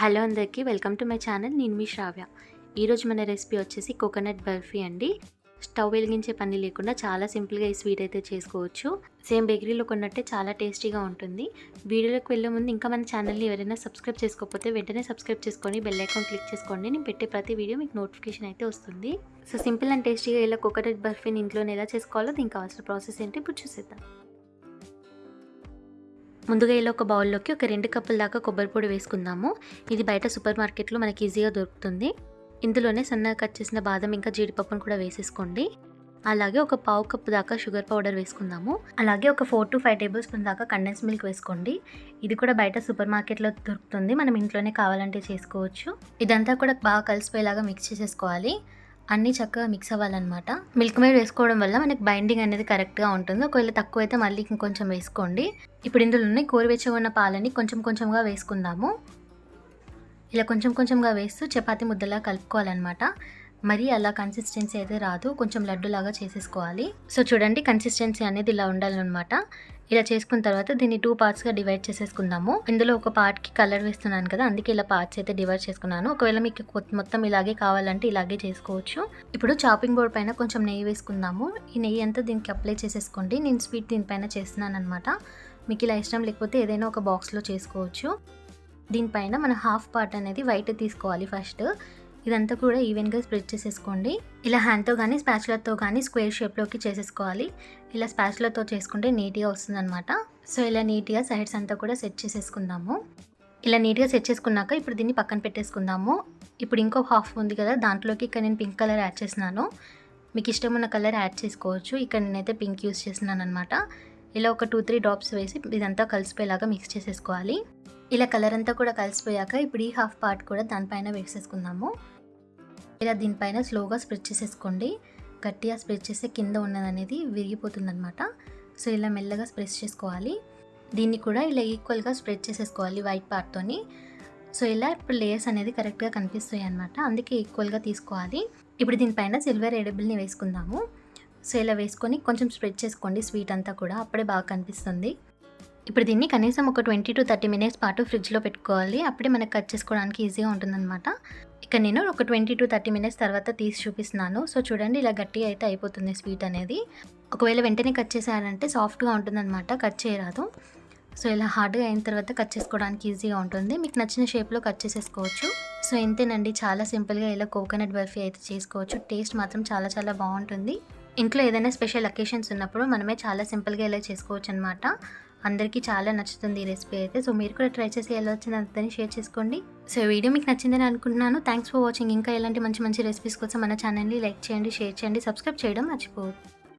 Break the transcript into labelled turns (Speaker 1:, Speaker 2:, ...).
Speaker 1: Hello అందరికీ welcome to my channel నేను మీ శ్రావ్య. ఈరోజు మన రెసిపీ వచ్చేసి కోకోనట్ బర్ఫీ అండి. స్టవ్ వెలిగించే పని లేకుండా చాలా సింపుల్గా ఈ స్వీట్ అయితే చేసుకోవచ్చు. సేమ్ బేకరీలో కొన్నట్టే చాలా టేస్టీగా ఉంటుంది. వీడియోలోకి వెళ్ళే ముందు ఇంకా మన ఛానల్ని ఎవరైనా సబ్స్క్రైబ్ చేసుకోకపోతే వెంటనే సబ్స్క్రైబ్ చేసుకొని బెల్ ఐకాన్ క్లిక్ చేసుకోండి. నేను పెట్టే ప్రతి వీడియో మీకు నోటిఫికేషన్ అయితే వస్తుంది. సో సింపుల్ అండ్ టేస్టీగా ఇలా కోకోనట్ బర్ఫీని ఇంట్లోనే ఎలా చేసుకోవాలో దీనికి కావాల్సిన ప్రాసెస్ ఏంటి ఇప్పుడు చూసేద్దాం. ముందుగా ఇలా ఒక బౌల్లోకి ఒక రెండు కప్పుల దాకా కొబ్బరి పొడి వేసుకుందాము. ఇది బయట సూపర్ మార్కెట్లో మనకి ఈజీగా దొరుకుతుంది. ఇందులోనే సన్నగా కట్ చేసిన బాదం ఇంకా జీడిపప్పును కూడా వేసేసుకోండి. అలాగే ఒక పావు కప్పు దాకా షుగర్ పౌడర్ వేసుకుందాము. అలాగే ఒక four to five tablespoon దాకా కండెన్స్ మిల్క్ వేసుకోండి. ఇది కూడా బయట సూపర్ మార్కెట్లో దొరుకుతుంది. మనం ఇంట్లోనే కావాలంటే చేసుకోవచ్చు. ఇదంతా కూడా బాగా కలిసిపోయేలాగా మిక్స్ చేసేసుకోవాలి. అన్నీ చక్కగా మిక్స్ అవ్వాలన్నమాట. మిల్క్ మేడ్ వేసుకోవడం వల్ల మనకి బైండింగ్ అనేది కరెక్ట్గా ఉంటుంది. ఒకవేళ తక్కువ అయితే మళ్ళీ ఇంకొంచెం వేసుకోండి. ఇప్పుడు ఇందులోనే గోరువెచ్చగా ఉన్న పాలని కొంచెం కొంచెంగా వేసుకుందాము. ఇలా కొంచెం కొంచెంగా వేస్తూ చపాతి ముద్దలా కలుపుకోవాలన్నమాట. మరి అలా కన్సిస్టెన్సీ అయితే రాదు. కొంచెం లడ్డులాగా చేసేసుకోవాలి. సో చూడండి కన్సిస్టెన్సీ అనేది ఇలా ఉండాలన్నమాట. ఇలా చేసుకున్న తర్వాత దీన్ని టూ పార్ట్స్గా డివైడ్ చేసేసుకుందాము. ఇందులో ఒక పార్ట్కి కలర్ వేస్తున్నాను కదా అందుకే ఇలా పార్ట్స్ అయితే డివైడ్ చేసుకున్నాను. ఒకవేళ మీకు కొత్త- మొత్తం ఇలాగే కావాలంటే ఇలాగే చేసుకోవచ్చు. ఇప్పుడు చాపింగ్ బోర్డ్ పైన కొంచెం నెయ్యి వేసుకుందాము. ఈ నెయ్యి అంతా దీనికి అప్లై చేసేసుకోండి. నేను స్వీట్ దీనిపైన చేస్తున్నాను అనమాట మీకు ఇలా ఇష్టం లేకపోతే ఏదైనా ఒక బాక్స్లో చేసుకోవచ్చు. దీనిపైన మన హాఫ్ పార్ట్ అనేది వైట్ తీసుకోవాలి ఫస్ట్ ఇదంతా కూడా ఈవెన్గా స్ప్రెడ్ చేసేసుకోండి. ఇలా హ్యాండ్తో కానీ స్పాచులతో కానీ స్క్వేర్ షేప్లోకి చేసేసుకోవాలి. ఇలా స్పాచులతో చేసుకుంటే నీట్గా వస్తుందన్నమాట. సో ఇలా నీట్గా సైడ్స్ అంతా కూడా సెట్ చేసేసుకుందాము. ఇలా నీట్గా సెట్ చేసుకున్నాక ఇప్పుడు దీన్ని పక్కన పెట్టేసుకుందాము. ఇప్పుడు ఇంకో హాఫ్ ఉంది కదా దాంట్లోకి ఇక్కడ నేను పింక్ కలర్ యాడ్ చేసినాను మీకు ఇష్టం ఉన్న కలర్ యాడ్ చేసుకోవచ్చు. ఇక్కడ నేనైతే పింక్ యూస్ చేసినాను అనమాట ఇలా ఒక టూ త్రీ డ్రాప్స్ వేసి ఇదంతా కలిసిపోయేలాగా మిక్స్ చేసేసుకోవాలి. ఇలా కలర్ అంతా కూడా కలిసిపోయాక ఇప్పుడు ఈ హాఫ్ పార్ట్ కూడా దానిపైన వేసేసుకుందాము. ఇలా దీనిపైన స్లోగా స్ప్రెడ్ చేసేసుకోండి. గట్టిగా స్ప్రెడ్ చేస్తే కింద ఉన్నదనేది విరిగిపోతుందనమాట సో ఇలా మెల్లగా స్ప్రెస్ చేసుకోవాలి. దీన్ని కూడా ఇలా ఈక్వల్గా స్ప్రెడ్ చేసేసుకోవాలి వైట్ పార్ట్తోని సో ఇలా ఇప్పుడు లేయర్స్ అనేది కరెక్ట్గా కనిపిస్తాయి అనమాట అందుకే ఈక్వల్గా తీసుకోవాలి. ఇప్పుడు దీనిపైన సిల్వర్ ఎడబుల్ని వేసుకుందాము. సో ఇలా వేసుకొని కొంచెం స్ప్రెడ్ చేసుకోండి. స్వీట్ అంతా కూడా అప్పుడే బాగా కనిపిస్తుంది. ఇప్పుడు దీన్ని కనీసం ఒక ట్వంటీ టు థర్టీ మినిట్స్ పాటు ఫ్రిడ్జ్లో పెట్టుకోవాలి. అప్పుడే మనకు కట్ చేసుకోవడానికి ఈజీగా ఉంటుందన్నమాట. ఇక నేను ఒక ట్వంటీ టు థర్టీ మినిట్స్ తర్వాత తీసి చూపిస్తున్నాను. సో చూడండి ఇలా గట్టిగా అయితే అయిపోతుంది స్వీట్ అనేది. ఒకవేళ వెంటనే కట్ చేసారంటే సాఫ్ట్గా ఉంటుందన్నమాట కట్ చేయరాదు. సో ఇలా హార్డ్గా అయిన తర్వాత కట్ చేసుకోవడానికి ఈజీగా ఉంటుంది. మీకు నచ్చిన షేప్లో కట్ చేసేసుకోవచ్చు. సో ఇంతేనండి చాలా సింపుల్గా ఇలా కోకోనట్ బర్ఫీ అయితే చేసుకోవచ్చు. టేస్ట్ మాత్రం చాలా చాలా బాగుంటుంది. ఇంట్లో ఏదైనా స్పెషల్ అకేషన్స్ ఉన్నప్పుడు మనమే చాలా సింపుల్గా ఇలా చేసుకోవచ్చు అనమాట అందరికీ చాలా నచ్చుతుంది ఈ రెసిపీ అయితే. సో మీరు కూడా ట్రై చేసి ఎలా వచ్చింది అంతని షేర్ చేసుకోండి. సో వీడియో మీకు నచ్చిందని అనుకుంటున్నాను. థ్యాంక్స్ ఫర్ వాచింగ్ ఇంకా ఇలాంటి మంచి మంచి రెసిపీస్ కోసం మన ఛానల్ని లైక్ చేయండి షేర్ చేయండి సబ్స్క్రైబ్ చేయడం మర్చిపోవద్దు.